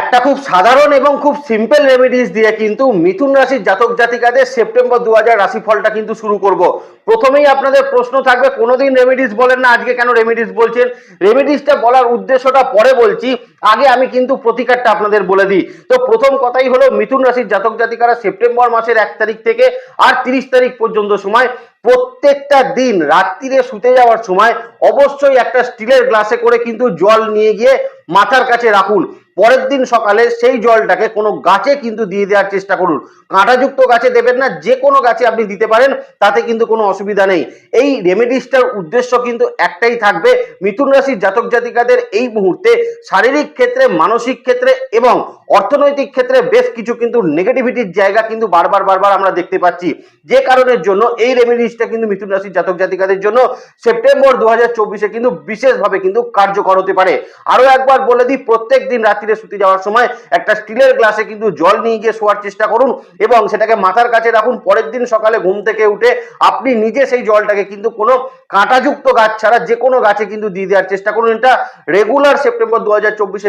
একটা খুব সাধারণ এবং খুব সিম্পল রেমেডিস দিয়ে কিন্তু মিথুন রাশির জাতক জাতিকাদের সেপ্টেম্বর দু হাজার রাশিফলটা কিন্তু শুরু করব। প্রথমেই আপনাদের প্রশ্ন থাকবে, কোনোদিন রেমেডিস বলেন না, আজকে কেন রেমেডিস বলছেন? রেমেডিসটা বলার উদ্দেশ্যটা পরে বলছি, আগে আমি কিন্তু প্রতিকারটা আপনাদের বলে দিই। তো প্রথম কথাই হলো, মিথুন রাশির জাতক জাতিকারা সেপ্টেম্বর মাসের এক তারিখ থেকে আর তিরিশ তারিখ পর্যন্ত সময়, প্রত্যেকটা দিন রাত্রিরে শুতে যাওয়ার সময় অবশ্যই একটা স্টিলের গ্লাসে করে কিন্তু জল নিয়ে গিয়ে মাথার কাছে রাখুন। পরের দিন সকালে সেই জলটাকে কোনো গাছে কিন্তু দিয়ে দেওয়ার চেষ্টা করুন। কাঁটাযুক্ত গাছে দেবেন না, যে কোনো গাছে আপনি দিতে পারেন, তাতে কিন্তু কোনো অসুবিধা নেই। এই রেমেডিসটার উদ্দেশ্য কিন্তু একটাই থাকবে, মিথুন রাশির জাতক জাতিকাদের এই মুহূর্তে শারীরিক ক্ষেত্রে, মানসিক ক্ষেত্রে এবং অর্থনৈতিক ক্ষেত্রে বেশ কিছু কিন্তু নেগেটিভিটির জায়গা কিন্তু বারবার বারবার আমরা দেখতে পাচ্ছি। যে কারণের জন্য এই রেমেডিসটা কিন্তু মিথুন রাশির জাতক জাতিকাদের জন্য সেপ্টেম্বর দু হাজার কিন্তু বিশেষভাবে কিন্তু কার্যকর হতে পারে। আরও একবার বলে দিই, প্রত্যেক দিন রাত্রিরে শুতে যাওয়ার সময় একটা স্টিলের গ্লাসে কিন্তু জল নিয়ে গিয়ে শোয়ার চেষ্টা করুন এবং সেটাকে মাথার কাছে রাখুন। পরের দিন সকালে ঘুম থেকে উঠে আপনি নিজে সেই জলটাকে কিন্তু কোনো কাঁটাযুক্ত গাছ ছাড়া যে কোনো গাছে কিন্তু দিয়ে দেওয়ার চেষ্টা করুন। এটা রেগুলার সেপ্টেম্বর দু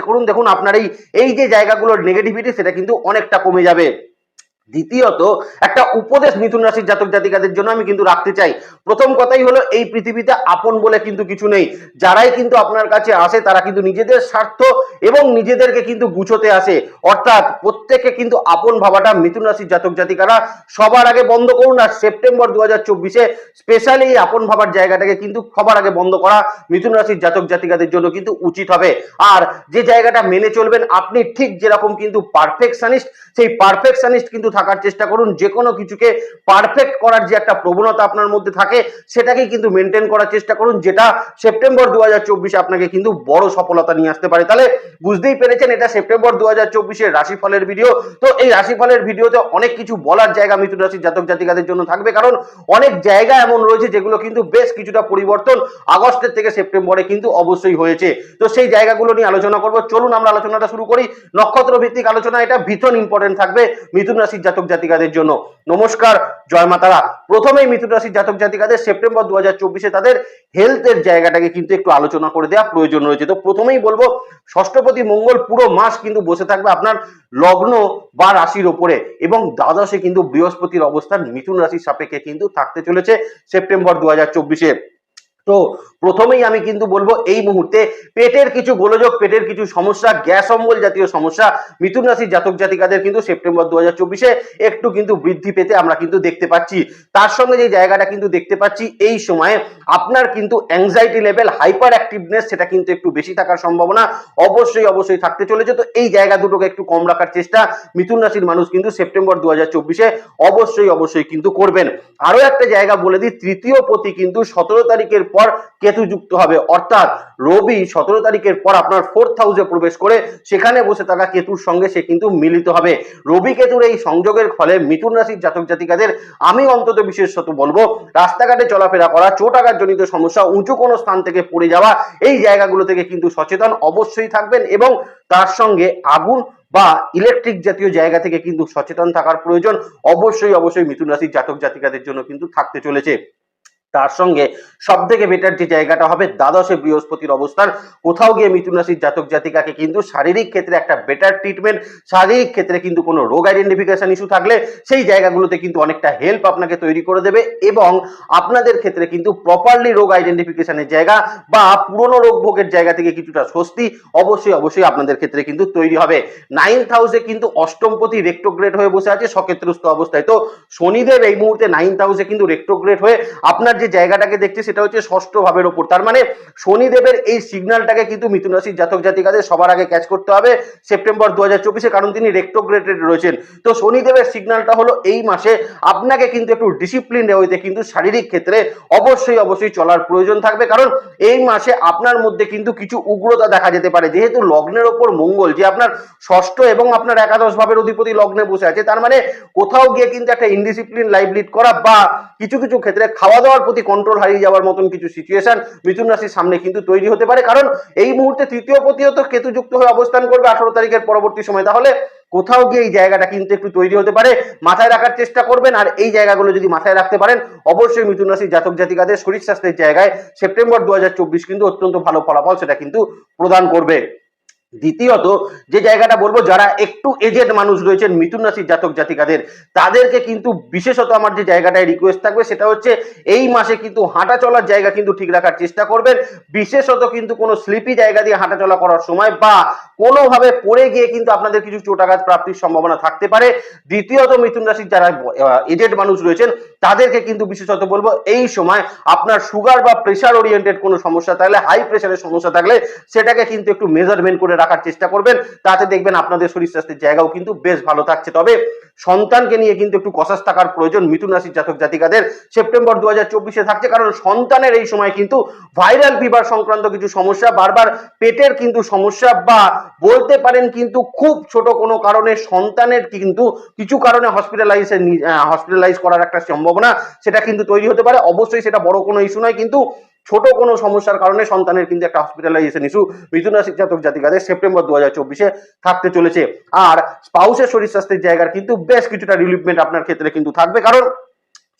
করুন। দেখুন আপনার এই এই যে জায়গাগুলোর নেগেটিভিটি সেটা কিন্তু অনেকটা কমে যাবে। দ্বিতীয়ত, একটা উপদেশ মিথুন রাশির জাতক জাতিকাদের জন্য আমি কিন্তু রাখতে চাই। প্রথম কথাই হলো, এই পৃথিবীতে আপন বলে কিন্তু কিছু নেই। যারাই কিন্তু আপনার কাছে আসে, তারা কিন্তু নিজেদের স্বার্থ এবং নিজেদেরকে কিন্তু গুছোতে আসে। অর্থাৎ প্রত্যেকে কিন্তু আপন ভাবাটা মিথুন রাশির জাতক জাতিকারা সবার আগে বন্ধ করুন আর সেপ্টেম্বর দু হাজার চব্বিশে স্পেশালি এই আপন ভাবার জায়গাটাকে কিন্তু সবার আগে বন্ধ করা মিথুন রাশির জাতক জাতিকাদের জন্য কিন্তু উচিত হবে। আর যে জায়গাটা মেনে চলবেন, আপনি ঠিক যেরকম কিন্তু পারফেকশনিস্ট সেই পারফেকশনিস্ট কিন্তু থাকার চেষ্টা করুন। যে কোনো কিছুকে পারফেক্ট করার যে একটা প্রবণতা আপনার মধ্যে থাকে, সেটাকেই কিন্তু মেনটেন করার চেষ্টা করুন, যেটা সেপ্টেম্বর দু হাজার আপনাকে কিন্তু বড় সফলতা নিয়ে আসতে পারে। তাহলে বুঝতেই পেরেছেন, এটা সেপ্টেম্বর দু হাজার রাশিফলের ভিডিও তো এই রাশিফলের ভিডিওতে অনেক কিছু বলার জায়গা মিথুন রাশির জাতক জাতিকাদের জন্য থাকবে, কারণ অনেক জায়গা এমন রয়েছে যেগুলো কিন্তু বেশ কিছুটা পরিবর্তন আগস্টের থেকে সেপ্টেম্বরে কিন্তু অবশ্যই হয়েছে। তো সেই জায়গাগুলো নিয়ে আলোচনা করব। চলুন আমরা আলোচনাটা শুরু করি। নক্ষত্র ভিত্তিক আলোচনা, এটা ভীষণ ইম্পর্টেন্ট থাকবে। মিথুন রাশির জাতক জাতিকাদের জন্য। নমস্কার, জয় মাতারা। প্রথমেই মিথুন রাশির জাতক জাতিকাদের সেপ্টেম্বর দু হাজার তাদের হেলথের জায়গাটাকে কিন্তু একটু আলোচনা করে দেওয়া প্রয়োজন রয়েছে। তো প্রথমেই বলব, ষষ্ঠপতি মঙ্গল পুরো মাস কিন্তু বসে থাকবে আপনার লগ্ন বা রাশির ওপরে এবং দ্বাদশে কিন্তু বৃহস্পতির অবস্থান মিথুন রাশির সাপেক্ষে কিন্তু থাকতে চলেছে সেপ্টেম্বর দু হাজার চব্বিশে। তো প্রথমেই আমি কিন্তু বলব এই মুহূর্তে পেটের কিছু গোলযোগ, পেটের কিছু সমস্যা, গ্যাস অম্বল জাতীয় সমস্যা, মিথুন রাশির জাতক জাতিকাদের কিন্তু সেপ্টেম্বর দু একটু কিন্তু বৃদ্ধি পেতে আমরা কিন্তু দেখতে পাচ্ছি। তার সঙ্গে যে জায়গাটা কিন্তু দেখতে পাচ্ছি, এই সময়ে আপনার কিন্তু অ্যাংজাইটি লেভেল হাইপার অ্যাক্টিভনেস সেটা কিন্তু একটু বেশি থাকার সম্ভাবনা অবশ্যই অবশ্যই থাকতে চলেছে। তো এই জায়গা দুটোকে একটু কম রাখার চেষ্টা মিথুন রাশির মানুষ কিন্তু সেপ্টেম্বর দু অবশ্যই অবশ্যই কিন্তু করবেন। আরও একটা জায়গা বলে দিই, তৃতীয় পতি কিন্তু সতেরো তারিখের পর কেতু যুক্ত হবে। অর্থাৎ রবি সতেরো তারিখের পর আপনার ফোর্থ হাউসে প্রবেশ করে, সেখানে বসে থাকা কেতুর সঙ্গে সে কিন্তু মিলিত হবে। রবি কেতুর এই সংযোগের ফলে মিথুন রাশির জাতক জাতিকাদের, আমি অন্তত বিশেষত বলব, রাস্তাঘাটে চলাফেরা করা চোট জনিত সমস্যা, উঁচু কোনো স্থান থেকে পড়ে যাওয়া, এই জায়গাগুলো থেকে কিন্তু সচেতন অবশ্যই থাকবেন এবং তার সঙ্গে আগুন বা ইলেকট্রিক জাতীয় জায়গা থেকে কিন্তু সচেতন থাকার প্রয়োজন অবশ্যই অবশ্যই মিথুন রাশির জাতক জাতিকাদের জন্য কিন্তু থাকতে চলেছে। তার সঙ্গে সব থেকে বেটার যে জায়গাটা হবে দ্বাদশে বৃহস্পতির অবস্থান। কোথাও গিয়ে মিথুন রাশির জাতক জাতিকাকে কিন্তু শারীরিক ক্ষেত্রে একটা বেটার ট্রিটমেন্ট শারীরিক ক্ষেত্রে কিন্তু কোনো রোগ আইডেন্টিফিকেশন ইস্যু থাকলে সেই জায়গাগুলোতে কিন্তু অনেকটা হেল্প আপনাকে তৈরি করে দেবে এবং আপনাদের ক্ষেত্রে কিন্তু প্রপারলি রোগ আইডেন্টিফিকেশনের জায়গা বা পুরনো রোগ ভোগের জায়গা থেকে কিছুটা স্বস্তি অবশ্যই অবশ্যই আপনাদের ক্ষেত্রে কিন্তু তৈরি হবে। নাইন্থ হাউসে কিন্তু অষ্টমপতি রেক্টোগ্রেড হয়ে বসে আছে, সক্ষেত্রস্থ অবস্থায়। তো শনিদেব এই মুহূর্তে নাইন্থ হাউসে কিন্তু রেক্টোগ্রেড হয়ে আপনার যে জায়গাটাকে দেখছি সেটা হচ্ছে ষষ্ঠ ভাবের ওপর। তার মানে শনিদেবের এই সিগন্যালটাকে কিন্তু মিথুন রাশির জাতক জাতিকাদের সবার আগে ক্যাচ করতে হবে সেপ্টেম্বর দু হাজার চব্বিশে, কারণ তিনি রেক্টোগ্রেটেড রয়েছেন। তো শনিদেবের সিগন্যালটা হলো এই মাসে। আপনাকে কিন্তু একটু ডিসিপ্লিন হইতে কিন্তু শারীরিক ক্ষেত্রে অবশ্যই অবশ্যই চলার প্রয়োজন থাকবে। কারণ এই মাসে আপনার মধ্যে কিন্তু কিছু উগ্রতা দেখা যেতে পারে। যেহেতু লগ্নের ওপর মঙ্গল, যে আপনার ষষ্ঠ এবং আপনার একাদশ ভাবের অধিপতি লগ্নে বসে আছে, তার মানে কোথাও গিয়ে কিন্তু একটা ইনডিসিপ্লিন লাইফ লিড করা বা কিছু কিছু ক্ষেত্রে খাওয়া দাওয়ার প্রতি কন্ট্রোল হারিয়ে যাওয়ার মতন কিছু সিচুয়েশন মিথুন রাশির সামনে কিন্তু তৈরি হতে পারে। কারণ এই মুহূর্তে তৃতীয় প্রতিহত কেতুযুক্ত হয়ে অবস্থান করবে আঠারো তারিখের পরবর্তী সময়। তাহলে কোথাও গিয়ে এই জায়গাটা কিন্তু একটু তৈরি হতে পারে। মাথায় রাখার চেষ্টা করবেন। আর এই জায়গাগুলো যদি মাথায় রাখতে পারেন, অবশ্যই মিথুন রাশির জাতক জাতিকাদের শরীর স্বাস্থ্যের জায়গায় সেপ্টেম্বর দু হাজার চব্বিশ কিন্তু অত্যন্ত ভালো ফলাফল সেটা কিন্তু প্রদান করবে। দ্বিতীয়ত যে জায়গাটা বলব, যারা একটু এজেড মানুষ রয়েছেন, মিথুন রাশির জাতক জাতিকাদের, তাদেরকে কিন্তু বিশেষত আমার যে জায়গাটায় রিকোয়েস্ট থাকবে, সেটা হচ্ছে এই মাসে কিন্তু হাঁটা চলার জায়গা কিন্তু ঠিক রাখার চেষ্টা করবেন। বিশেষত কিন্তু কোনো স্লিপি জায়গা দিয়ে হাঁটা চলা করার সময় বা কোনোভাবে পড়ে গিয়ে কিন্তু আপনাদের কিছু চোটাঘাত প্রাপ্তির সম্ভাবনা থাকতে পারে। দ্বিতীয়ত মিথুন রাশির যারা এজেড মানুষ রয়েছেন, তাদেরকে কিন্তু বিশেষত বলব, এই সময় আপনার সুগার বা প্রেশার ওরিয়েন্টেড কোনো সমস্যা থাকলে হাই প্রেশারের সমস্যা থাকলে, সেটাকে কিন্তু একটু মেজারমেন্ট করে রাখার চেষ্টা করবেন। তাতে দেখবেন আপনাদের শরীর স্বাস্থ্যের জায়গাও কিন্তু বেশ ভালো থাকছে। তবে সন্তানকে নিয়ে কিন্তু একটু কষাস থাকার প্রয়োজন মিথুন রাশির জাতক জাতিকাদের। সেপ্টেম্বর দু হাজার থাকছে, কারণ সন্তানের এই সময় কিন্তু ভাইরাল ফিভার সংক্রান্ত কিছু সমস্যা, বারবার পেটের কিন্তু সমস্যা বা বলতে পারেন কিন্তু খুব ছোট কোনো কারণে সন্তানের কিন্তু কিছু কারণে হসপিটালাইজ হসপিটালাইজ করার একটা সম্ভাবনা সেটা কিন্তু তৈরি হতে পারে। অবশ্যই সেটা বড় কোনো ইস্যু নয়, কিন্তু ছোট কোনো সমস্যার কারণে সন্তানের কিন্তু একটা হসপিটালাইজেশন ইস্যু মিথুন রাশির জাতক জাতিকাদের সেপ্টেম্বর দু হাজার চব্বিশে থাকতে চলেছে। আর স্পাউসের শরীর স্বাস্থ্যের জায়গার কিন্তু বেশ কিছুটা রিলিভমেন্ট আপনার ক্ষেত্রে কিন্তু থাকবে। কারণ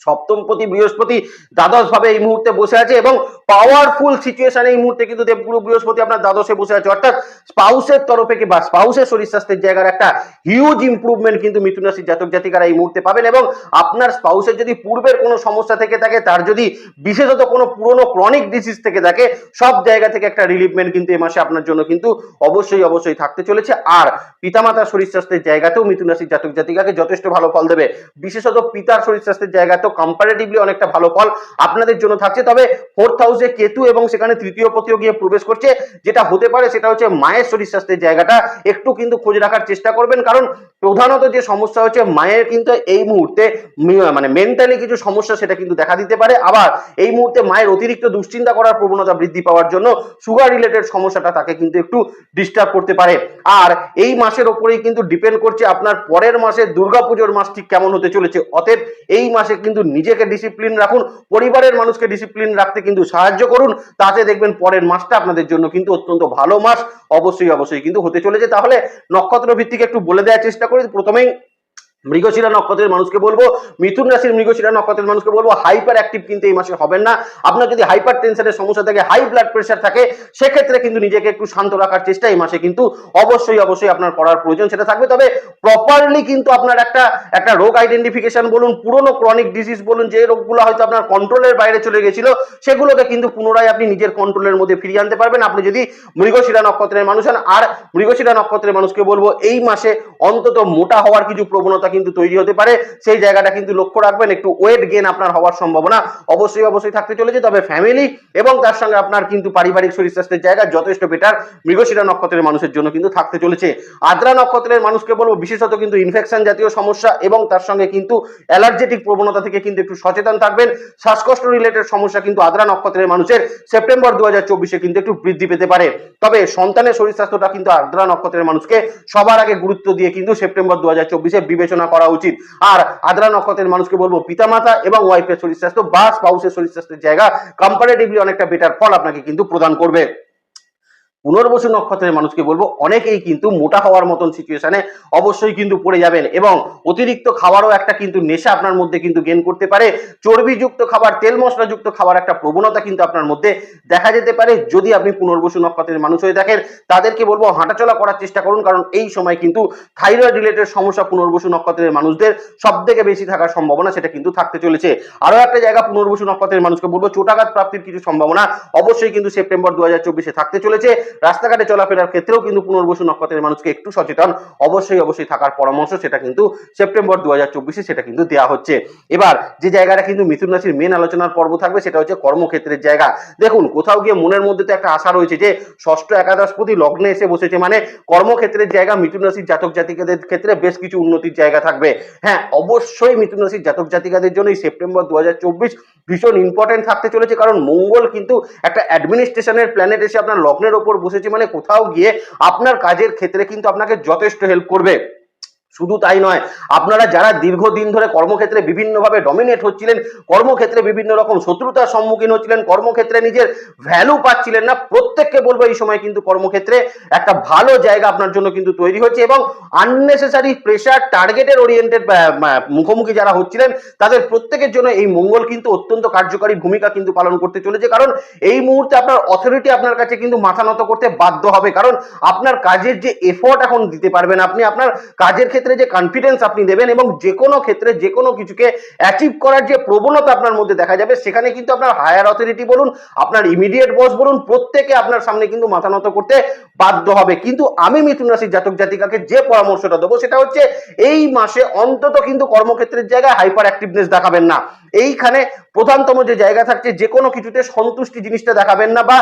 সপ্তমপতি বৃহস্পতি দ্বাদশ ভাবে এই মুহূর্তে বসে আছে এবং পাওয়ারফুল সিচুয়েশন এই মুহূর্তে কিন্তু দেবগুরু বৃহস্পতি আপনার দ্বাদশে বসে আছে। অর্থাৎ স্পাউসের তরফে কি বা স্পাউসের শরীর স্বাস্থ্যের জায়গার একটা হিউজ ইম্প্রুভমেন্ট কিন্তু মিথুন রাশির জাতক জাতিকারা এই মুহূর্তে পাবেন এবং আপনার স্পাউসের যদি পূর্বের কোনো সমস্যা থেকে থাকে, তার যদি বিশেষত কোনো পুরনো ক্রনিক ডিসিজ থেকে থাকে, সব জায়গা থেকে একটা রিলিফমেন্ট কিন্তু এই মাসে আপনার জন্য কিন্তু অবশ্যই অবশ্যই থাকতে চলেছে। আর পিতামাতার শরীর স্বাস্থ্যের জায়গাতেও মিথুন রাশির জাতক জাতিকাকে যথেষ্ট ভালো ফল দেবে। বিশেষত পিতার শরীর স্বাস্থ্যের জায়গাতেও কম্পারেটিভলি অনেকটা ভালো ফল আপনাদের জন্য থাকছে। তবে ফোর্থ হাউসে কেতু এবং সেখানে তৃতীয় পতিও গিয়ে প্রবেশ করছে। যেটা হতে পারে সেটা হচ্ছে মায়ের শরীর স্বাস্থ্যের জায়গাটা। একটু কিন্তু খোঁজ রাখার চেষ্টা করবেন। কারণ প্রধানত যে সমস্যা হচ্ছে মায়ের কিন্তু এই মুহূর্তে মানে মেন্টালি কিছু সমস্যা সেটা কিন্তু দেখা দিতে পারে। আবার এই মুহূর্তে মায়ের অতিরিক্ত দুশ্চিন্তা করার প্রবণতা বৃদ্ধি পাওয়ার জন্য সুগার রিলেটেড সমস্যাটা তাকে কিন্তু একটু ডিস্টার্ব করতে পারে। আর এই মাসের ওপরেই কিন্তু ডিপেন্ড করছে আপনার পরের মাসে দুর্গাপুজোর মাস ঠিক কেমন হতে চলেছে। অতএব এই মাসে কিন্তু নিজেকে ডিসিপ্লিন রাখুন, পরিবারের মানুষকে ডিসিপ্লিন রাখতে কিন্তু সাহায্য করুন, তাতে দেখবেন পরের মাসটা আপনাদের জন্য কিন্তু অত্যন্ত ভালো মাস। অবশ্যই অবশ্যই কিন্তু হতে চলেছে। তাহলে নক্ষত্র ভিত্তিকে একটু বলে দেওয়ার চেষ্টা করি। প্রথমেই মৃগশিরা নক্ষত্রের মানুষকে বলব, মিথুন রাশির মৃগশিরা নক্ষত্রের মানুষকে বলব হাইপার অ্যাক্টিভ কিন্তু এই মাসে হবেন না। আপনার যদি হাইপার টেনশনের সমস্যা থাকে হাই ব্লাড প্রেশার থাকে, সেক্ষেত্রে কিন্তু নিজেকে একটু শান্ত রাখার চেষ্টা এই মাসে কিন্তু অবশ্যই অবশ্যই আপনার করার প্রয়োজন, সেটা থাকবে। তবে প্রপারলি কিন্তু আপনার একটা একটা রোগ আইডেন্টিফিকেশন বলুন, পুরনো ক্রনিক ডিজিজ বলুন, যে রোগগুলো হয়তো আপনার কন্ট্রোলের বাইরে চলে গেছিল, সেগুলোকে কিন্তু পুনরায় আপনি নিজের কন্ট্রোলের মধ্যে ফিরিয়ে আনতে পারবেন। আপনি যদি মৃগশিরা নক্ষত্রের মানুষ হন, আর মৃগশিরা নক্ষত্রের মানুষকে বলব, এই মাসে অন্তত মোটা হওয়ার কিছু প্রবণতা কিন্তু তৈরি হতে পারে। সেই জায়গাটা কিন্তু লক্ষ্য রাখবেন, একটু ওয়েট গেন আপনার হওয়ার সম্ভাবনা অবশ্যই অবশ্যই থাকতে চলেছে। তবে ফ্যামিলি এবং তার সঙ্গে আপনার কিন্তু পারিবারিক শরীর স্বাস্থ্যের জায়গা যথেষ্ট বেটার মৃগশিরা নক্ষত্রের মানুষের জন্য কিন্তু থাকতে চলেছে। আদ্রা নক্ষত্রের মানুষকে বলব, বিশেষত কিন্তু ইনফেকশন জাতীয় সমস্যা এবং তার সঙ্গে কিন্তু অ্যালার্জেটিক প্রবণতা থেকে কিন্তু একটু সচেতন থাকবেন। শ্বাসকষ্ট রিলেটেড সমস্যা কিন্তু আদ্রা নক্ষত্রের মানুষের সেপ্টেম্বর দু হাজার কিন্তু একটু বৃদ্ধি পেতে পারে। তবে সন্তানের শরীর স্বাস্থ্যটা কিন্তু আদ্রা নক্ষত্রের মানুষকে সবার আগে গুরুত্ব দিয়ে কিন্তু সেপ্টেম্বর দু হাজার চব্বিশে বিবেচনা করা উচিত। আর আদ্রা নক্ষত্রের মানুষকে বলব, পিতামাতা এবং ওয়াইফের শরীর স্বাস্থ্য বা স্পাউসের শরীর স্বাস্থ্যের জায়গা কম্পারেটিভলি অনেকটা বেটার ফল আপনাকে কিন্তু প্রদান করবে। পুনর্বসু নক্ষত্রের মানুষকে বলব, অনেকেই কিন্তু মোটা হওয়ার মতন সিচুয়েশনে অবশ্যই কিন্তু পড়ে যাবেন এবং অতিরিক্ত খাবারও একটা কিন্তু নেশা আপনার মধ্যে কিন্তু গেন করতে পারে। চর্বিযুক্ত খাবার, তেল মশলাযুক্ত খাবার একটা প্রবণতা কিন্তু আপনার মধ্যে দেখা যেতে পারে। যদি আপনি পুনর্বসু নক্ষত্রের মানুষ হয়ে থাকেন, তাদেরকে বলব হাঁটাচলা করার চেষ্টা করুন, কারণ এই সময় কিন্তু থাইরয়েড রিলেটেড সমস্যা পুনর্বসু নক্ষত্রের মানুষদের সব থেকে বেশি থাকার সম্ভাবনা সেটা কিন্তু থাকতে চলেছে। আরও একটা জায়গা পুনর্বসু নক্ষত্রের মানুষকে বলব, চোটাঘাত প্রাপ্তির কিছু সম্ভাবনা অবশ্যই কিন্তু সেপ্টেম্বর দু থাকতে চলেছে। রাস্তাঘাটে চলাফেরার ক্ষেত্রেও কিন্তু পুনর্বসু নক্ষত্রের মানুষকে একটু সচেতন, অবশ্যই অবশ্যই থাকার পরামর্শ সেটা কিন্তু সেপ্টেম্বর দু হাজার চব্বিশে সেটা কিন্তু দেওয়া হচ্ছে। এবার যে জায়গাটা কিন্তু মিথুন রাশির মেন আলোচনার পর্ব থাকবে সেটা হচ্ছে কর্মক্ষেত্রের জায়গা। দেখুন, কোথাও গিয়ে মনের মধ্যে তো একটা আশা রয়েছে যে, ষষ্ঠ একাদশ প্রতি লগ্নে এসে বসেছে মানে কর্মক্ষেত্রের জায়গা মিথুন রাশির জাতক জাতিকাদের ক্ষেত্রে বেশ কিছু উন্নতির জায়গা থাকবে। হ্যাঁ অবশ্যই মিথুন রাশির জাতক জাতিকাদের জন্য এই সেপ্টেম্বর দু হাজার চব্বিশ ভীষণ ইম্পর্টেন্ট থাকতে চলেছে। কারণ মঙ্গল কিন্তু একটা অ্যাডমিনিস্ট্রেশনের প্ল্যানেট এসে আপনার লগ্নের ওপর বসেছে মানে কোথাও গিয়ে আপনার কাজের ক্ষেত্রে কিন্তু আপনাকে যথেষ্ট হেল্প করবে। শুধু তাই নয়, আপনারা যারা দীর্ঘদিন ধরে কর্মক্ষেত্রে বিভিন্নভাবে ডমিনেট হচ্ছিলেন, কর্মক্ষেত্রে বিভিন্ন রকম শত্রুতার সম্মুখীন হচ্ছিলেন, কর্মক্ষেত্রে নিজের ভ্যালু পাচ্ছিলেন না, প্রত্যেককে বলব এই সময় কিন্তু কর্মক্ষেত্রে একটা ভালো জায়গা আপনার জন্য কিন্তু তৈরি হচ্ছে এবং আননেসেসারি প্রেশার টার্গেটের ওরিয়েন্টেড মুখোমুখি যারা হচ্ছিলেন, তাদের প্রত্যেকের জন্য এই মঙ্গল কিন্তু অত্যন্ত কার্যকারী ভূমিকা কিন্তু পালন করতে চলেছে। কারণ এই মুহূর্তে আপনার অথরিটি আপনার কাছে কিন্তু মাথা নত করতে বাধ্য হবে। কারণ আপনার কাজের যে এফোর্ট এখন দিতে পারবেন আপনি, আপনার কাজের ক্ষেত্রে যে কনফিডেন্স আপনি দেবেন এবং যে কোনো ক্ষেত্রে যে কোনো কিছুকে অ্যাচিভ করার যে প্রবণতা আপনার মধ্যে দেখা যাবে, সেখানে কিন্তু আপনার হায়ার অথরিটি বলুন, আপনার ইমিডিয়েট বস বলুন, প্রত্যেকে আপনার সামনে কিন্তু মাথা নত করতে বাধ্য হবে। কিন্তু আমি মিথুন রাশির জাতক জাতিকাকে যে পরামর্শটা দেবো, সেটা হচ্ছে এই মাসে অন্তত কিন্তু কর্মক্ষেত্রের জায়গায় হাইপার অ্যাক্টিভনেস দেখাবেন না। এইখানে প্রধানতম যে জায়গা থাকছে যে কোনো কিছুতে সন্তুষ্টি জিনিসটা দেখাবেন না বা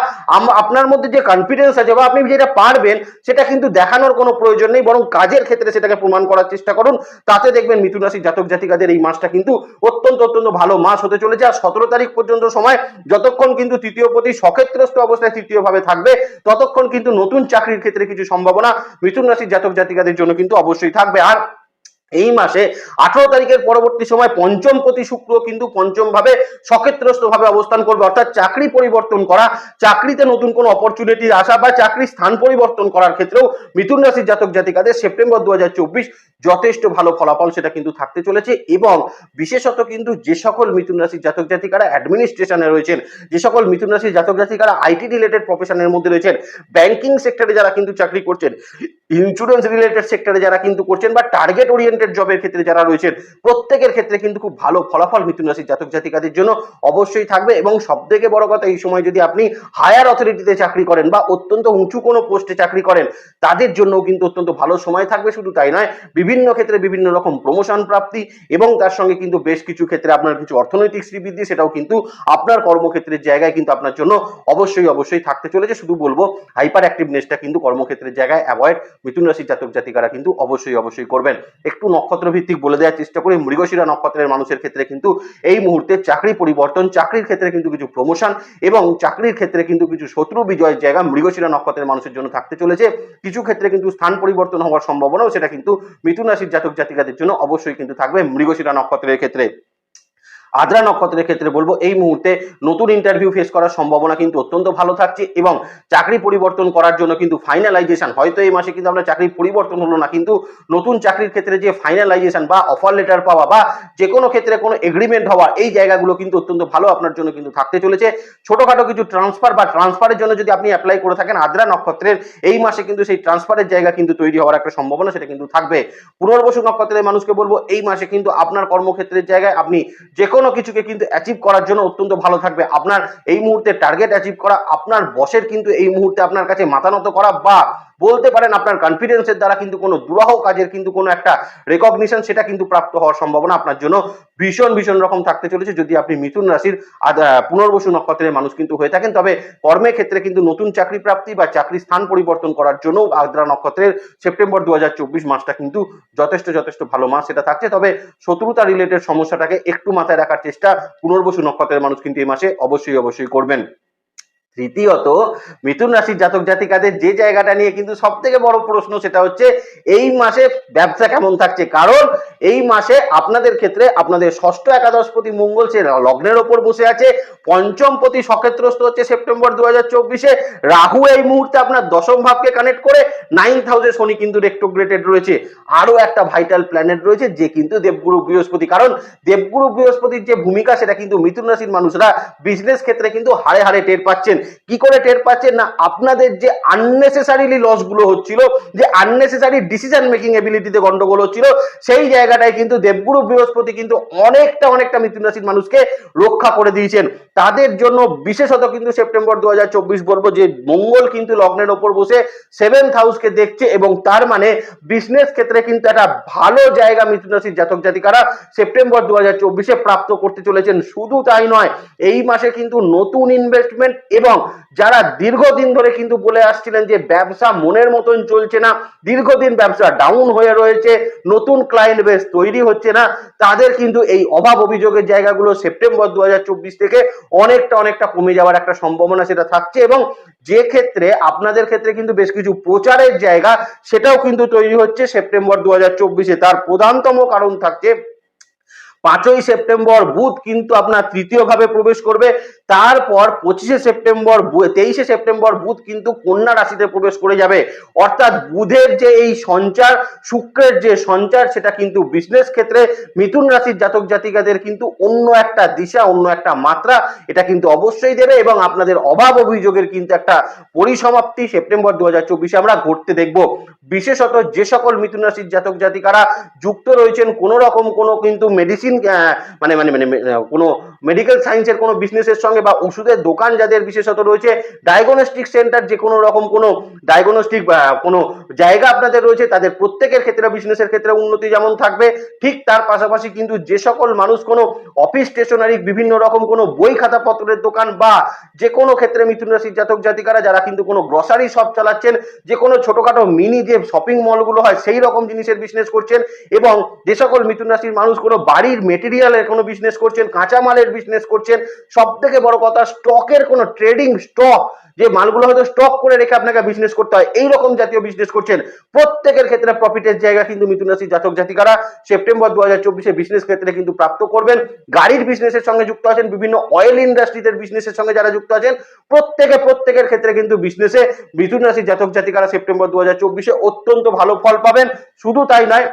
আপনার মধ্যে যে কনফিডেন্স আছে বা আপনি যেটা পারবেন, সেটা কিন্তু দেখানোর কোনো প্রয়োজন নেই, বরং কাজের ক্ষেত্রে সেটাকে প্রমাণ করার চেষ্টা করুন। তাতে দেখবেন মিথুন রাশির জাতক জাতিকাদের এই মাসটা কিন্তু অত্যন্ত অত্যন্ত ভালো মাস হতে চলেছে। আর সতেরো তারিখ পর্যন্ত সময় যতক্ষণ কিন্তু তৃতীয় প্রতি সক্ষেত্রস্থ অবস্থায় তৃতীয় ভাবে থাকবে, ততক্ষণ কিন্তু নতুন চাকরির ক্ষেত্রে কিছু সম্ভাবনা মিথুন রাশির জাতক জাতিকাদের জন্য কিন্তু অবশ্যই থাকবে। আর এই মাসে আঠারো তারিখের পরবর্তী সময় পঞ্চম প্রতি শুক্র কিন্তু পঞ্চম ভাবে সক্ষেত্রস্থ ভাবে অবস্থান করবে। অর্থাৎ চাকরি পরিবর্তন করা, চাকরিতে নতুন কোনো অপরচুনিটি আসা বা চাকরির স্থান পরিবর্তন করার ক্ষেত্রেও মিথুন রাশির জাতক জাতিকাদের সেপ্টেম্বর দু হাজার চব্বিশ যথেষ্ট ভালো ফলাফল সেটা কিন্তু থাকতে চলেছে এবং বিশেষত কিন্তু যে সকল মিথুন রাশির জাতক জাতিকারা অ্যাডমিনিস্ট্রেশনে রয়েছেন, যে সকল মিথুন রাশির জাতক জাতিকারা আইটি রিলেটেড প্রফেশনের মধ্যে রয়েছেন ব্যাংকিং সেক্টরে যারা কিন্তু চাকরি করছেন ইন্স্যুরেন্স রিলেটেড সেক্টরে যারা কিন্তু করছেন বা টার্গেট ওরিয়েন্টেড জবের ক্ষেত্রে যারা রয়েছেন, প্রত্যেকের ক্ষেত্রে কিন্তু খুব ভালো ফলাফল মিথুন রাশির জাতক জাতিকাদের জন্য অবশ্যই থাকবে এবং সব থেকে বড় কথা, এই সময় যদি আপনি হায়ার অথরিটিতে চাকরি করেন বা অত্যন্ত উঁচু কোনো পোস্টে চাকরি করেন, তাদের জন্যও কিন্তু অত্যন্ত ভালো সময় থাকবে। শুধু তাই নয়, বিভিন্ন ক্ষেত্রে বিভিন্ন রকম প্রমোশন প্রাপ্তি এবং তার সঙ্গে কিন্তু বেশ কিছু ক্ষেত্রে আপনার কিছু অর্থনৈতিক শ্রীবৃদ্ধি, সেটাও কিন্তু আপনার কর্মক্ষেত্রের জায়গায় কিন্তু আপনার জন্য অবশ্যই অবশ্যই থাকতে চলেছে। শুধু বলব হাইপার অ্যাক্টিভনেসটা কিন্তু কর্মক্ষেত্রের জায়গায় অ্যাভয়েড মিথুন রাশির জাতক জাতিকারা কিন্তু অবশ্যই অবশ্যই করবেন। একটু নক্ষত্র ভিত্তিক বলে দেওয়ার চেষ্টা করি। মৃগশিরা নক্ষত্রের মানুষের ক্ষেত্রে কিন্তু এই মুহূর্তে চাকরি পরিবর্তন, চাকরির ক্ষেত্রে কিন্তু কিছু প্রমোশন এবং চাকরির ক্ষেত্রে কিন্তু কিছু শত্রু বিজয়ের জায়গা মৃগশিরা নক্ষত্রের মানুষের জন্য থাকতে চলেছে। কিছু ক্ষেত্রে কিন্তু স্থান পরিবর্তন হওয়ার সম্ভাবনাও সেটা কিন্তু মিথুন রাশির জাতক জাতিকাদের জন্য অবশ্যই কিন্তু থাকবে মৃগশিরা নক্ষত্রের ক্ষেত্রে। আদ্রা নক্ষত্রের ক্ষেত্রে বলব, এই মুহূর্তে নতুন ইন্টারভিউ ফেস করার সম্ভাবনা কিন্তু অত্যন্ত ভালো থাকছে এবং চাকরি পরিবর্তন করার জন্য কিন্তু ফাইনালাইজেশন হয়তো এই মাসে কিন্তু আমরা চাকরির পরিবর্তন হলো না, কিন্তু নতুন চাকরির ক্ষেত্রে যে ফাইনালাইজেশন বা অফার লেটার পাওয়া বা যে কোনো ক্ষেত্রে কোনো এগ্রিমেন্ট হওয়া, এই জায়গাগুলো কিন্তু অত্যন্ত ভালো আপনার জন্য কিন্তু থাকতে চলেছে। ছোটখাটো কিছু ট্রান্সফার বা ট্রান্সফারের জন্য যদি আপনি অ্যাপ্লাই করে থাকেন, আদ্রা নক্ষত্রের এই মাসে কিন্তু সেই ট্রান্সফারের জায়গা কিন্তু তৈরি হওয়ার একটা সম্ভাবনা সেটা কিন্তু থাকবে। পুনর্বসু নক্ষত্রের মানুষকে বলব, এই মাসে কিন্তু আপনার কর্মক্ষেত্রের জায়গায় আপনি যে কোনো কিছুকে কিন্তু অ্যাচিভ করার জন্য অত্যন্ত ভালো থাকবে। আপনার এই মুহূর্তে টার্গেট অ্যাচিভ করা, আপনার বসের কিন্তু এই মুহূর্তে আপনার কাছে মাথা নত করা বা বলতে পারেন আপনার কনফিডেন্সের দ্বারা কিন্তু কোনো দুরাহ কাজের কিন্তু কোনো একটা রেকগনিশন সেটা কিন্তু প্রাপ্ত হওয়ার সম্ভাবনা আপনার জন্য ভীষণ ভীষণ রকম থাকতে চলেছে। যদি আপনি মিথুন রাশির পুনর্বসু নক্ষত্রের মানুষ কিন্তু হয়ে থাকেন, তবে কর্মের ক্ষেত্রে কিন্তু নতুন চাকরি প্রাপ্তি বা চাকরি স্থান পরিবর্তন করার জন্য আদ্রা নক্ষত্রের সেপ্টেম্বর দু হাজার চব্বিশ মাসটা কিন্তু যথেষ্ট যথেষ্ট ভালো মাস সেটা থাকছে। তবে শত্রুতা রিলেটেড সমস্যাটাকে একটু মাথায় রাখার চেষ্টা পুনর্বসু নক্ষত্রের মানুষ কিন্তু এই মাসে অবশ্যই অবশ্যই করবেন। তৃতীয়ত, মিথুন রাশির জাতক জাতিকাদের যে জায়গাটা নিয়ে কিন্তু সব থেকে বড় প্রশ্ন সেটা হচ্ছে, এই মাসে ব্যবসা কেমন থাকছে? কারণ এই মাসে আপনাদের ক্ষেত্রে আপনাদের ষষ্ঠ একাদশপতি মঙ্গল সে লগ্নের ওপর বসে আছে পঞ্চম পতি সক্ষেত্রস্থ হচ্ছে সেপ্টেম্বর দু হাজার চব্বিশে, রাহু এই মুহূর্তে আপনার দশম ভাবকে কানেক্ট করে নাইন হাউসে শনি কিন্তু রেক্টোগ্রেটেড রয়েছে। আরও একটা ভাইটাল প্ল্যানেট রয়েছে যে কিন্তু দেবগুরু বৃহস্পতি। কারণ দেবগুরু বৃহস্পতির যে ভূমিকা সেটা কিন্তু মিথুন রাশির মানুষরা বিজনেস ক্ষেত্রে কিন্তু হারে হারে টের পাচ্ছেন। কি করে টের পাচ্ছেন না, আপনাদের যে আননেসেসারিলি লসগুলো হচ্ছিল, যে আননেসেসারি ডিসিশন মেকিং এবিলিটিতে গন্ডগোল হচ্ছিল, সেই জায়গাটায় কিন্তু দেবগুরু বৃহস্পতি কিন্তু অনেকটা অনেকটা মিথুন রাশির মানুষকে রক্ষা করে দিয়েছেন। তাদের জন্য বিশেষত কিন্তু সেপ্টেম্বর দু বলব যে মঙ্গল কিন্তু লগ্নের ওপর বসে সেভেন্থ হাউসকে দেখছে এবং তার মানে বিজনেস ক্ষেত্রে কিন্তু একটা ভালো জায়গা মিথুন রাশির জাতক জাতিকারা সেপ্টেম্বর দু হাজার প্রাপ্ত করতে চলেছেন। শুধু তাই নয়, এই মাসে কিন্তু নতুন ইনভেস্টমেন্ট এবং যারা দীর্ঘদিন ধরে কিন্তু বলে আসছিলেন যে ব্যবসা মনের মতন চলছে না, দীর্ঘদিন ব্যবসা ডাউন হয়ে রয়েছে, নতুন ক্লায়েন্ট বেস তৈরি হচ্ছে না, তাদের কিন্তু এই অভাব অভিযোগের জায়গাগুলো সেপ্টেম্বর দু হাজার চব্বিশ থেকে অনেকটা অনেকটা কমে যাওয়ার একটা সম্ভাবনা সেটা থাকছে এবং যে ক্ষেত্রে, আপনাদের ক্ষেত্রে কিন্তু বেশ কিছু প্রচারের জায়গা সেটাও কিন্তু তৈরি হচ্ছে সেপ্টেম্বর দু হাজার তার প্রধানতম কারণ থাকছে পাঁচই সেপ্টেম্বর বুধ কিন্তু আপনার তৃতীয় ভাবে প্রবেশ করবে। তারপর পঁচিশে সেপ্টেম্বর তেইশে সেপ্টেম্বর বুধ কিন্তু কন্যা রাশিতে প্রবেশ করে যাবে। অর্থাৎ বুধের যে এই সঞ্চার, শুক্রের যে সঞ্চার, সেটা কিন্তু বিজনেস ক্ষেত্রে মিথুন রাশির জাতক জাতিকাদের কিন্তু অন্য একটা দিশা, অন্য একটা মাত্রা, এটা কিন্তু অবশ্যই দেবে এবং আপনাদের অভাব অভিযোগের কিন্তু একটা পরিসমাপ্তি সেপ্টেম্বর দু চব্বিশে আমরা ঘটতে দেখব। বিশেষত যে সকল মিথুন রাশির জাতক জাতিকারা যুক্ত রয়েছেন কোন রকম কোনো কিন্তু মেডিসিন মানে মানে মানে কোনো মেডিকেল সায়েন্সের কোনো বিজনেসের সঙ্গে বা ওষুধের দোকান যাদের বিশেষত রয়েছে ডায়াগনস্টিক সেন্টার যে কোনো রকম কোনো ডায়াগনস্টিক কোনো জায়গা আপনাদের রয়েছে, তাদের প্রত্যেকের ক্ষেত্রে বিজনেসের ক্ষেত্রে উন্নতি যেমন থাকবে, ঠিক তার পাশাপাশি কিন্তু যে সকল মানুষ কোনো অফিস স্টেশনারি বিভিন্ন রকম কোনো বই খাতাপত্রের দোকান বা যে কোনো ক্ষেত্রে মিথুন রাশির জাতক জাতিকারা যারা কিন্তু কোনো গ্রসারি শপ চালাচ্ছেন, যে কোনো ছোটখাটো মিনি যে শপিং মলগুলো হয়, সেই রকম জিনিসের বিজনেস করছেন এবং যে সকল মিথুন রাশির মানুষ কোনো বাড়ির মেটেরিয়ালের কোনো বিজনেস করছেন, কাঁচামালের বিজনেস করছেন সব থেকে বড় কথা স্টকের কোনো ট্রেডিং স্টক যে মালগুলো হয়তো স্টক করে রেখে আপনাকে বিজনেস করতে হয় এই রকম জাতীয় বিজনেস করছেন। প্রত্যেকের ক্ষেত্রে প্রফিটের জায়গা কিন্তু মিথুন রাশির জাতক জাতিকারা সেপ্টেম্বর দু হাজার চব্বিশে বিজনেস ক্ষেত্রে কিন্তু প্রাপ্ত করবেন। গাড়ির বিজনেসের সঙ্গে যুক্ত আছেন, বিভিন্ন অয়েল ইন্ডাস্ট্রিতে বিজনেসের সঙ্গে যারা যুক্ত আছেন, প্রত্যেকে প্রত্যেকের ক্ষেত্রে কিন্তু বিজনেসে মিথুন রাশির জাতক জাতিকারা সেপ্টেম্বর দু হাজার চব্বিশে অত্যন্ত ভালো ফল পাবেন। শুধু তাই নয়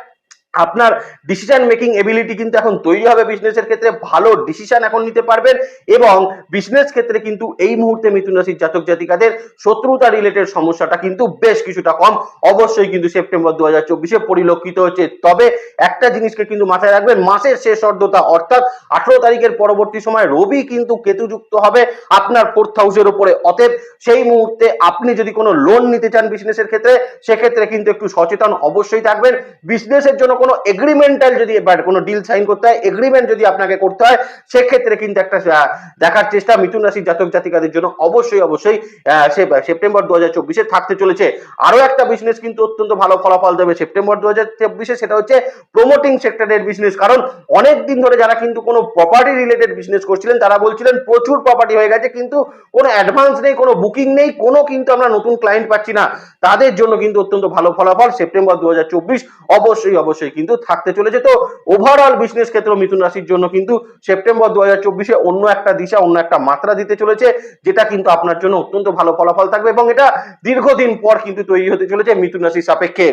আপনার ডিসিশন মেকিং এবিলিটি কিন্তু এখন তৈরি হবে বিজনেসের ক্ষেত্রে, ভালো ডিসিশন এখন নিতে পারবেন এবং বিজনেস ক্ষেত্রে কিন্তু এই মুহূর্তে মিথুন রাশির জাতক জাতিকাদের শত্রুতা রিলেটেড সমস্যাটা কিন্তু বেশ কিছুটা কম। অবশ্যই কিন্তু সেপ্টেম্বর দু হাজার চব্বিশে পরিলক্ষিত হচ্ছে। তবে একটা জিনিসকে কিন্তু মাথায় রাখবেন, মাসের শেষ অর্ধতা অর্থাৎ আঠারো তারিখের পরবর্তী সময় রবি কিন্তু কেতুযুক্ত হবে আপনার ফোর্থ হাউসের উপরে। অতএব সেই মুহূর্তে আপনি যদি কোনো লোন নিতে চান বিজনেসের ক্ষেত্রে, সেক্ষেত্রে কিন্তু একটু সচেতন অবশ্যই থাকবেন। বিজনেসের জন্য কোনো এগ্রিমেন্টাল যদি এবার কোনো ডিল সাইন করতে হয় এগ্রিমেন্ট যদি আপনাকে করতে হয়, সেক্ষেত্রে কিন্তু একটা দেখার চেষ্টা মিথুন রাশির জাতক জাতিকাদের জন্য অবশ্যই অবশ্যই সেপ্টেম্বর দু হাজার থাকতে চলেছে। আরও একটা বিজনেস কিন্তু অত্যন্ত ভালো ফলাফল দেবে সেপ্টেম্বর দু হাজার সেটা হচ্ছে প্রমোটিং সেক্টরের বিজনেস কারণ অনেক দিন ধরে যারা কিন্তু কোনো প্রপার্টি রিলেটেড বিজনেস করছিলেন, তারা বলছিলেন প্রচুর প্রপার্টি হয়ে গেছে, কিন্তু কোনো অ্যাডভান্স নেই, কোনো বুকিং নেই, কোনো কিন্তু আমরা নতুন ক্লায়েন্ট পাচ্ছি না। তাদের জন্য কিন্তু অত্যন্ত ভালো ফলাফল সেপ্টেম্বর দু হাজার চব্বিশ। অবশ্যই অবশ্যই কিন্তু থাকতে চলেছে। তো ওভারঅল বিজনেস ক্ষেত্র মিথুন রাশির জন্য কিন্তু সেপ্টেম্বর দু হাজার চব্বিশে অন্য একটা দিশা, অন্য একটা মাত্রা দিতে চলেছে, যেটা কিন্তু আপনার জন্য অত্যন্ত ভালো ফলাফল থাকবে এবং এটা দীর্ঘদিন পর কিন্তু তৈরি হতে চলেছে মিথুন রাশির সাপেক্ষে।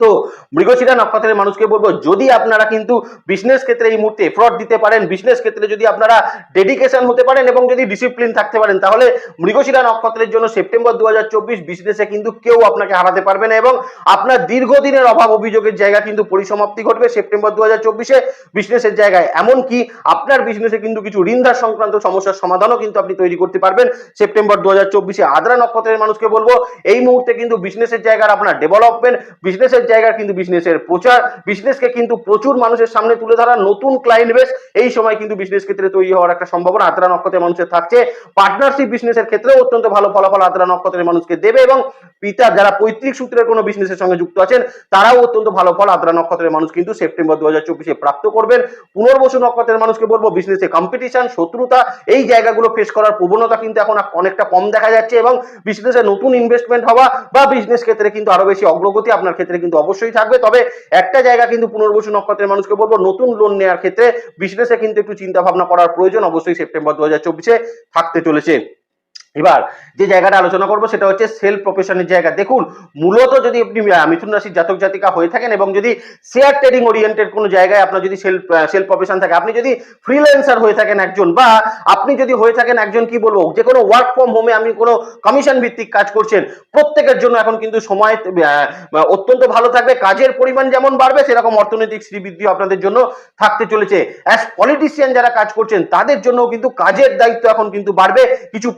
তো মৃগশিরা নক্ষত্রের মানুষকে বলব, যদি আপনারা কিন্তু বিজনেস ক্ষেত্রে এই মুহূর্তে এফর্ট দিতে পারেন বিজনেস ক্ষেত্রে যদি আপনারা ডেডিকেশন হতে পারেন এবং যদি ডিসিপ্লিন থাকতে পারেন, তাহলে মৃগশিরা নক্ষত্রের জন্য সেপ্টেম্বর দু হাজার চব্বিশ বিজনেসে কিন্তু কেউ আপনাকে হারাতে পারবে না এবং আপনার দীর্ঘদিনের অভাব অভিযোগের জায়গা কিন্তু পরিসমাপ্তি ঘটবে সেপ্টেম্বর দু হাজার চব্বিশে বিজনেসের জায়গায়। এমনকি আপনার বিজনেসে কিন্তু কিছু ঋণধার সংক্রান্ত সমস্যার সমাধানও কিন্তু আপনি তৈরি করতে পারবেন সেপ্টেম্বর দু হাজার চব্বিশে আদ্রা নক্ষত্রের মানুষকে বলব, এই মুহূর্তে কিন্তু বিজনেসের জায়গার আপনার ডেভেলপমেন্ট বিজনেসের জায়গার কিন্তু বিজনেসের প্রচার। বিজনেসকে কিন্তু প্রচুর মানুষের সামনে তুলে ধরা নতুন ক্লায়েন্ট বেস এই সময় কিন্তু বিজনেস ক্ষেত্রে তৈরি হওয়ার একটা সম্ভাবনা আদ্রা নক্ষত্রের মানুষের থাকছে। পার্টনারশিপ বিজনেসের ক্ষেত্রেও অত্যন্ত ভালো ফলাফল আদ্রা নক্ষত্রের মানুষকে দেবে এবং পিতা যারা পৈতৃক সূত্রের কোনো বিজনেসের সঙ্গে যুক্ত আছেন, তারাও অত্যন্ত ভালো ফল আদ্রা নক্ষত্রের মানুষ কিন্তু সেপ্টেম্বর দু হাজার চব্বিশে প্রাপ্ত করবেন। পুনর্বসু নক্ষত্রের মানুষকে বলব বিজনেসে কম্পিটিশন শত্রুতা, এই জায়গাগুলো ফেস করার প্রবণতা কিন্তু এখন অনেকটা কম দেখা যাচ্ছে এবং বিজনেসে নতুন ইনভেস্টমেন্ট হওয়া বা বিজনেস ক্ষেত্রে কিন্তু আরও বেশি অগ্রগতি আপনার ক্ষেত্রে কিন্তু অবশ্যই থাকবে। তবে একটা জায়গা কিন্তু পুনর্বসু নক্ষত্রের মানুষকে বলব, নতুন লোন নেওয়ার ক্ষেত্রে বিজনেসে কিন্তু একটু চিন্তা ভাবনা করার প্রয়োজন অবশ্যই সেপ্টেম্বর দু হাজার চব্বিশে থাকতে চলেছে। এবার যে জায়গাটা আলোচনা করব সেটা হচ্ছে সেলফ প্রফেশনের জায়গা। দেখুন, মূলত যদি আপনি মিথুন রাশির জাতক জাতিকা হয়ে থাকেন এবং যদি শেয়ার ট্রেডিং ওরিয়েন্টেড কোনো জায়গায় আপনার যদি সেলফ সেলফ প্রফেশন থাকে, আপনি যদি ফ্রিল্যান্সার হয়ে থাকেন একজন বা আপনি যদি হয়ে থাকেন একজন কি বলব, যে কোনো ওয়ার্ক ফ্রম হোমে আপনি কোনো কমিশন ভিত্তিক কাজ করছেন, প্রত্যেকের জন্য এখন কিন্তু সময় অত্যন্ত ভালো থাকবে। কাজের পরিমাণ যেমন বাড়বে, সেরকম অর্থনৈতিক শ্রীবৃদ্ধি আপনাদের জন্য থাকতে চলেছে। অ্যাজ পলিটিশিয়ান যারা কাজ করছেন, তাদের জন্য কিন্তু কাজের দায়িত্ব এখন কিন্তু বাড়বে। কিছু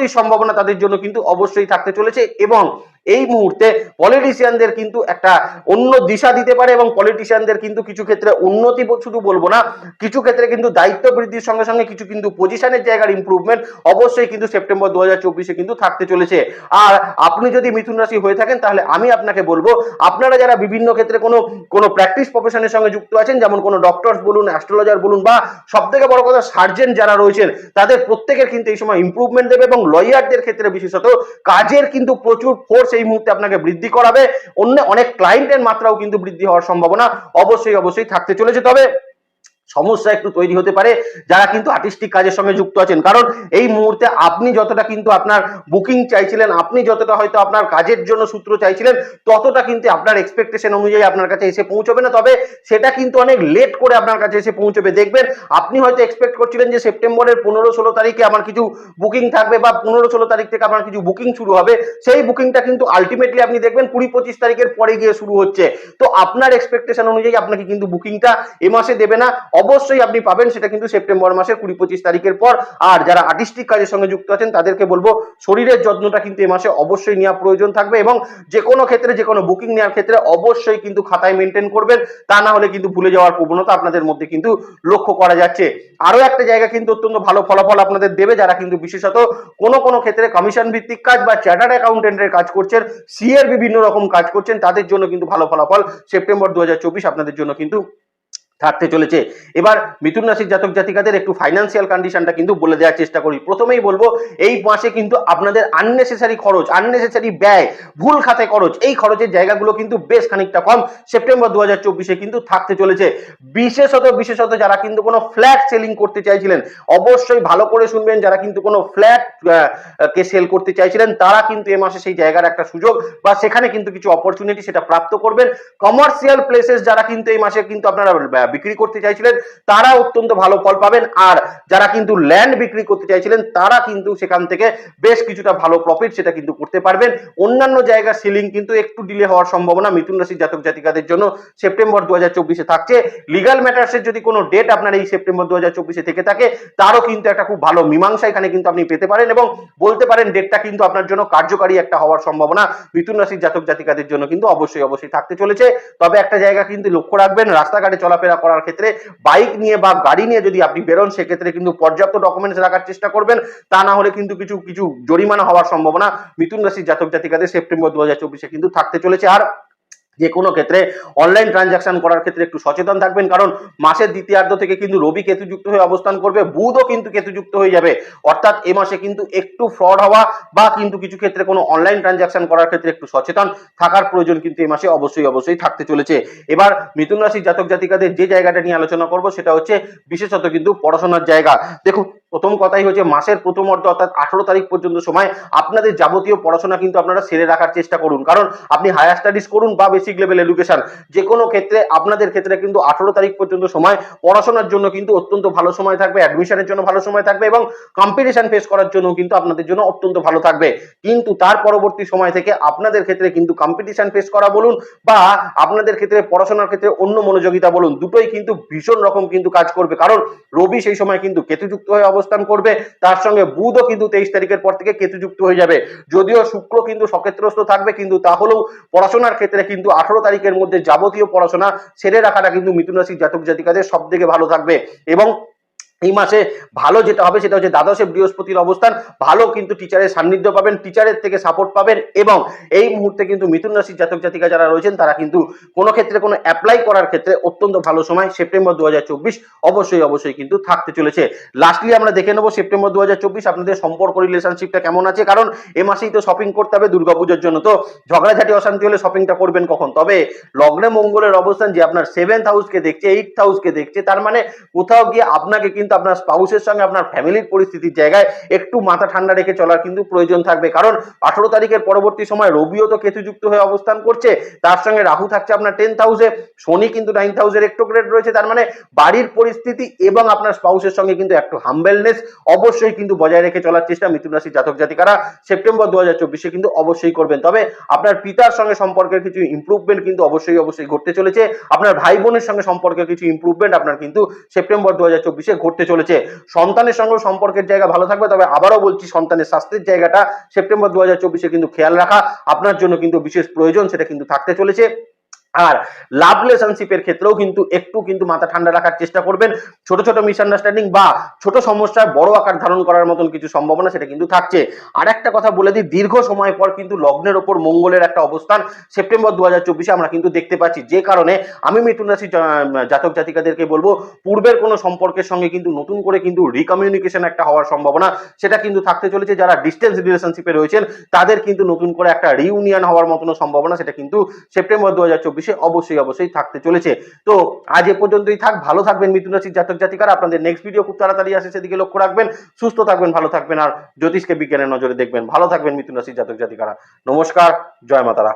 পদোন্নতির সম্ভাবনা তাদের জন্য কিন্তু অবশ্যই থাকতে চলেছে এবং এই মুহূর্তে পলিটিশিয়ানদের কিন্তু একটা অন্য দিশা দিতে পারে এবং পলিটিশিয়ানদের কিন্তু কিছু ক্ষেত্রে উন্নতি শুধু বলব না, কিছু ক্ষেত্রে কিন্তু দায়িত্ব বৃদ্ধির সঙ্গে সঙ্গে কিছু কিন্তু পজিশনের জায়গার ইমপ্রুভমেন্ট অবশ্যই কিন্তু সেপ্টেম্বর দু চব্বিশে কিন্তু থাকতে চলেছে। আর আপনি যদি মিথুন রাশি হয়ে থাকেন, তাহলে আমি আপনাকে বলব, আপনারা যারা বিভিন্ন ক্ষেত্রে কোনো কোনো প্র্যাকটিস প্রফেশনের সঙ্গে যুক্ত আছেন, যেমন কোনো ডক্টরস বলুন অ্যাস্ট্রোলজার বলুন, বা সব থেকে বড় কথা সার্জেন যারা রয়েছেন, তাদের প্রত্যেকের কিন্তু এই সময় ইমপ্রুভমেন্ট দেবে এবং লয়ারদের ক্ষেত্রে বিশেষত কাজের কিন্তু প্রচুর ফোর্স এই মুহূর্তে আপনাকে বৃদ্ধি করাবে। অন্য অনেক ক্লায়েন্টের মাত্রাও কিন্তু বৃদ্ধি হওয়ার সম্ভাবনা অবশ্যই অবশ্যই থাকতে চলেছে। তবে সমস্যা একটু তৈরি হতে পারে, যারা কিন্তু আর্টিস্টিক কাজের সঙ্গে যুক্ত আছেন। কারণ এই মুহূর্তে আপনি যতটা কিন্তু আপনার বুকিং চাইছিলেন, আপনি যতটা হয়তো আপনার কাজের জন্য সূত্র চাইছিলেন, ততটা কিন্তু আপনার এক্সপেকটেশন অনুযায়ী আপনার কাছে এসে পৌঁছবে না। তবে সেটা কিন্তু অনেক লেট করে আপনার কাছে এসে পৌঁছবে। দেখবেন, আপনি হয়তো এক্সপেক্ট করছিলেন যে সেপ্টেম্বরের পনেরো ষোলো তারিখে আমার কিছু বুকিং থাকবে বা পনেরো ষোলো তারিখ থেকে আপনার কিছু বুকিং শুরু হবে। সেই বুকিংটা কিন্তু আলটিমেটলি আপনি দেখবেন কুড়ি পঁচিশ তারিখের পরে গিয়ে শুরু হচ্ছে। তো আপনার এক্সপেকটেশন অনুযায়ী আপনাকে কিন্তু বুকিংটা এ মাসে দেবে না। অবশ্যই আপনি পাবেন, সেটা কিন্তু সেপ্টেম্বর মাসের কুড়ি পঁচিশ তারিখের পর। আর যারা আর্টিস্টিক কাজের সঙ্গে যুক্ত আছেন, তাদেরকে বলব, শরীরের যত্নটা কিন্তু এ মাসে অবশ্যই নেওয়া প্রয়োজন থাকবে এবং যে কোনো ক্ষেত্রে যে কোনো বুকিং নেওয়ার ক্ষেত্রে অবশ্যই কিন্তু খাতায় মেনটেন করবেন। তা না হলে কিন্তু ভুলে যাওয়ার প্রবণতা আপনাদের মধ্যে কিন্তু লক্ষ্য করা যাচ্ছে। আরও একটা জায়গা কিন্তু অত্যন্ত ভালো ফলাফল আপনাদের দেবে যারা কিন্তু বিশেষত কোনো কোনো ক্ষেত্রে কমিশন ভিত্তিক কাজ বা চ্যাটার্ড অ্যাকাউন্টেন্টের কাজ করছেন সিএর বিভিন্ন রকম কাজ করছেন, তাদের জন্য কিন্তু ভালো ফলাফল সেপ্টেম্বর দু হাজার চব্বিশ আপনাদের জন্য কিন্তু থাকতে চলেছে। এবার মিথুন রাশির জাতক জাতিকাদের একটু ফাইন্যান্সিয়াল কন্ডিশনটা কিন্তু বলে দেওয়ার চেষ্টা করি। প্রথমেই বলব, এই মাসে কিন্তু আপনাদের আননেসেসারি খরচ আননেসেসারি ব্যয়, ভুল খাতে খরচ, এই খরচের জায়গাগুলো কিন্তু বেশ খানিকটা কম। সেপ্টেম্বর দু হাজার কিন্তু থাকতে চলেছে। বিশেষত বিশেষত যারা কিন্তু কোনো ফ্ল্যাট সেলিং করতে চাইছিলেন, অবশ্যই ভালো করে শুনবেন যারা কিন্তু কোনো ফ্ল্যাট কে সেল করতে চাইছিলেন, তারা কিন্তু এ মাসে সেই জায়গার একটা সুযোগ বা সেখানে কিন্তু কিছু অপরচুনিটি সেটা প্রাপ্ত করবেন। কমার্শিয়াল প্লেসেস যারা কিন্তু এই মাসে কিন্তু আপনারা বিক্রি করতে চাইছিলেন, তারা অত্যন্ত ভালো ফল পাবেন। আর যারা কিন্তু ল্যান্ড বিক্রি করতে চাইছিলেন, তারা কিন্তু সেখান থেকে বেশ কিছুটা ভালো প্রফিট সেটা কিন্তু করতে পারবেন। অন্যান্য জায়গা সেলিং কিন্তু একটু ডিলে হওয়ার সম্ভাবনা মিথুন রাশির জাতক জাতিকাদের জন্য সেপ্টেম্বর দু হাজার থাকছে। লিগাল ম্যাটার্সের যদি কোনো ডেট আপনার এই সেপ্টেম্বর দু হাজার থেকে থাকে, তারও কিন্তু একটা খুব ভালো মীমাংসা এখানে কিন্তু আপনি পেতে পারেন এবং বলতে পারেন ডেটটা কিন্তু আপনার জন্য কার্যকারী একটা হওয়ার সম্ভাবনা মিথুন রাশির জাতক জাতিকাদের জন্য কিন্তু অবশ্যই অবশ্যই থাকতে চলেছে। তবে একটা জায়গা কিন্তু লক্ষ্য রাখবেন, রাস্তাঘাটে চলাফেরা করার ক্ষেত্রে বাইক নিয়ে বা গাড়ি নিয়ে যদি আপনি বেরোন, সেক্ষেত্রে কিন্তু পর্যাপ্ত ডকুমেন্টস রাখার চেষ্টা করবেন। তা না হলে কিন্তু কিছু কিছু জরিমানা হওয়ার সম্ভাবনা মিথুন রাশির জাতক জাতিকাদের সেপ্টেম্বর দু কিন্তু থাকতে চলেছে। আর যে কোনো ক্ষেত্রে অনলাইন ট্রানজাকশন করার ক্ষেত্রে একটু সচেতন থাকবেন। কারণ মাসের দ্বিতীয়ার্ধ থেকে কিন্তু রবি কেতুযুক্ত হয়ে অবস্থান করবে, বুধও কিন্তু কেতুযুক্ত হয়ে যাবে। অর্থাৎ এ মাসে কিন্তু একটু ফ্রড হওয়া বা কিন্তু কিছু ক্ষেত্রে কোনো অনলাইন ট্রানজাকশন করার ক্ষেত্রে একটু সচেতন থাকার প্রয়োজন কিন্তু এ মাসে অবশ্যই অবশ্যই থাকতে চলেছে। এবার মিথুন রাশির জাতক জাতিকাদের যে জায়গাটা নিয়ে আলোচনা করব সেটা হচ্ছে বিশেষত কিন্তু পড়াশোনার জায়গা। দেখুন প্রথম কথাই হচ্ছে মাসের প্রথম অর্ধ অর্থাৎ আঠারো তারিখ পর্যন্ত সময় আপনাদের যাবতীয় পড়াশোনা কিন্তু আপনারা সেরে রাখার চেষ্টা করুন। কারণ আপনি হায়ার স্টাডিজ করুন বা বেসিক লেভেল এডুকেশন যে কোনো ক্ষেত্রে আপনাদের ক্ষেত্রে কিন্তু আঠারো তারিখ পর্যন্ত সময় পড়াশোনার জন্য কিন্তু অত্যন্ত ভালো সময় থাকবে অ্যাডমিশনের জন্য ভালো সময় থাকবে এবং কম্পিটিশন ফেস করার জন্য কিন্তু আপনাদের জন্য অত্যন্ত ভালো থাকবে। কিন্তু তার পরবর্তী সময় থেকে আপনাদের ক্ষেত্রে কিন্তু কম্পিটিশন ফেস করা বলুন বা আপনাদের ক্ষেত্রে পড়াশোনার ক্ষেত্রে অন্য মনোযোগিতা বলুন, দুটোই কিন্তু ভীষণ রকম কিন্তু কাজ করবে। কারণ রবি সেই সময় কিন্তু কেতুযুক্ত হয়ে অবস্থান করবে, তার সঙ্গে বুধও কিন্তু তেইশ তারিখের পর থেকে কেতুযুক্ত হয়ে যাবে। যদিও শুক্র কিন্তু সক্ষেত্রস্থ থাকবে, কিন্তু তাহলেও পড়াশোনার ক্ষেত্রে কিন্তু আঠারো তারিখের মধ্যে যাবতীয় পড়াশোনা ছেড়ে রাখাটা কিন্তু মিথুন রাশির জাতক জাতিকাদের সব থেকে ভালো থাকবে। এবং এই মাসে ভালো যেটা হবে সেটা হচ্ছে দ্বাদশে বৃহস্পতির অবস্থান। ভালো কিন্তু টিচারের সান্নিধ্য পাবেন টিচারের থেকে সাপোর্ট পাবেন এবং এই মুহূর্তে কিন্তু মিথুন রাশির জাতক জাতিকা যারা রয়েছেন, তারা কিন্তু কোনো ক্ষেত্রে কোনো অ্যাপ্লাই করার ক্ষেত্রে অত্যন্ত ভালো সময়। সেপ্টেম্বর দু হাজার চব্বিশ অবশ্যই অবশ্যই কিন্তু থাকতে চলেছে। লাস্টলি আমরা দেখে নেব সেপ্টেম্বর দু হাজার চব্বিশ আপনাদের সম্পর্ক রিলেশনশিপটা কেমন আছে? কারণ এ মাসেই তো শপিং করতে হবে দুর্গাপুজোর জন্য। তো ঝগড়াঝাটি, অশান্তি হলে শপিংটা করবেন কখন? তবে লগ্নে মঙ্গলের অবস্থান যে আপনার সেভেন্থ হাউসকে দেখছে এইট হাউসকে দেখছে, তার মানে কোথাও গিয়ে আপনাকে কিন্তু আপনার স্পাউসের সঙ্গে আপনার ফ্যামিলির পরিস্থিতির জায়গায় একটু মাথা ঠান্ডা রেখে চলার কিন্তু প্রয়োজন থাকবে। কারণ আঠারো তারিখের পরবর্তী সময় রবিও তো কেতুযুক্ত হয়ে অবস্থান করছে। তার সঙ্গে রাহু থাকছে আপনার টেন্থ হাউসে শনি কিন্তু নাইন্থ হাউসের একটু গ্রেড রয়েছে। তার মানে বাড়ির পরিস্থিতি এবং আপনার স্পাউসের সঙ্গে কিন্তু একটু হাম্বেলনেস অবশ্যই কিন্তু বজায় রেখে চলার চেষ্টা মিথুন রাশির জাতক জাতিকারা সেপ্টেম্বর দু হাজার কিন্তু অবশ্যই করবেন। তবে আপনার পিতার সঙ্গে সম্পর্কের কিছু ইম্প্রুভমেন্ট কিন্তু অবশ্যই অবশ্যই ঘটতে চলেছে। আপনার ভাই বোনের সঙ্গে সম্পর্কের কিছু ইম্প্রুভমেন্ট আপনার কিন্তু সেপ্টেম্বর দু হাজার চব্বিশে ঘটতে চলেছে। সন্তানের সঙ্গে সম্পর্কের জায়গা ভালো থাকবে, তবে আবারও বলছি সন্তানের স্বাস্থ্যের জায়গাটা সেপ্টেম্বর দু হাজার কিন্তু খেয়াল রাখা। আপনার জন্য কিন্তু বিশেষ প্রয়োজন, সেটা কিন্তু থাকতে চলেছে। আর লাভ রিলেশনশিপের ক্ষেত্রেও কিন্তু একটু কিন্তু মাথা ঠান্ডা রাখার চেষ্টা করবেন। ছোট ছোট মিসআন্ডারস্ট্যান্ডিং বা ছোট সমস্যার বড় আকার ধারণ করার মতন কিছু সম্ভাবনা সেটা কিন্তু থাকছে। আর একটা কথা বলে দিই, দীর্ঘ সময় পর কিন্তু লগ্নের ওপর মঙ্গলের একটা অবস্থান সেপ্টেম্বর দু আমরা কিন্তু দেখতে পাচ্ছি। যে কারণে আমি মিথুন রাশি জাতক জাতিকাদেরকে বলব, পূর্বের কোনো সম্পর্কের সঙ্গে কিন্তু নতুন করে কিন্তু রিকমিউনিকেশন একটা হওয়ার সম্ভাবনা সেটা কিন্তু থাকতে চলেছে। যারা ডিস্টেন্স রিলেশনশিপে রয়েছেন, তাদের কিন্তু নতুন করে একটা রিউনিয়ন হওয়ার মতন সম্ভাবনা সেটা কিন্তু সেপ্টেম্বর দু হাজার চব্বিশ চব্বিশে অবশ্যই অবশ্যই থাকতে চলেছে। তো আজ এ পর্যন্তই থাক, ভালো থাকবেন মিথুন রাশির জাতক জাতিকারা। আপনাদের নেক্সট ভিডিও খুব তাড়াতাড়ি আসে, সেদিকে লক্ষ্য রাখবেন। সুস্থ থাকবেন, ভালো থাকবেন, আর জ্যোতিষকে বিজ্ঞানের নজরে দেখবেন। ভালো থাকবেন মিথুন রাশির জাতক জাতিকারা। নমস্কার, জয় মাতারা।